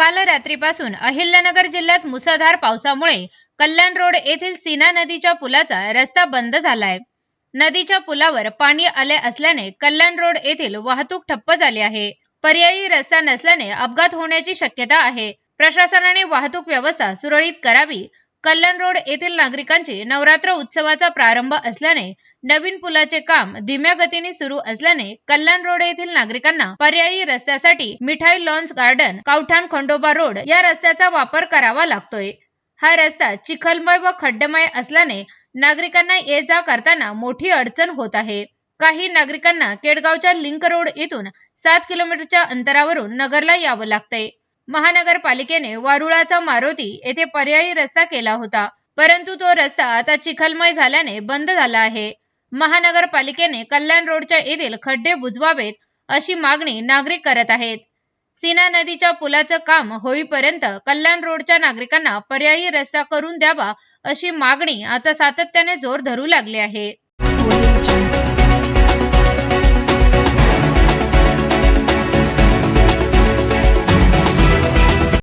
काल रात्रीपासून अहिल्यानगर जिल्ह्यात मुसळधार पावसामुळे कल्याण रोड येथील सीना नदीच्या पुलाचा रस्ता बंद झालाय. नदीच्या पुलावर पाणी आले असल्याने कल्याण रोड येथील वाहतूक ठप्प झाली आहे. पर्यायी रस्ता नसल्याने अपघात होण्याची शक्यता आहे. प्रशासनाने वाहतूक व्यवस्था सुरळीत करावी कल्याण रोड येथील नागरिकांची नवरात्र उत्सवाचा प्रारंभ असल्याने नवीन पुलाचे काम धीम्या गतीने सुरू असल्याने कल्याण रोड येथील नागरिकांना पर्यायी रस्त्यासाठी मिठाई lawns garden Kavthan Khandoba road या रस्त्याचा वापर करावा लागतोय. हा रस्ता चिखलमय व खड्डमय असल्याने नागरिकांना ये जा करताना मोठी अडचण होत आहे. काही नागरिकांना केडगावच्या लिंक रोड येथून सात किलोमीटरच्या अंतरावरून नगरला यावं लागतंय. महानगरपालिकेने वारुळाचा मारुती येथे पर्यायी रस्ता केला होता. परंतु तो रस्ता आता चिखलमय झाल्याने बंद झाला आहे. महानगरपालिकेने कल्याण रोडच्या येथील खड्डे बुजवावेत अशी मागणी नागरिक करत आहेत. सीना नदीच्या पुलाचं काम होईपर्यंत कल्याण रोडच्या नागरिकांना पर्यायी रस्ता करून द्यावा अशी मागणी आता सातत्याने जोर धरू लागली आहे.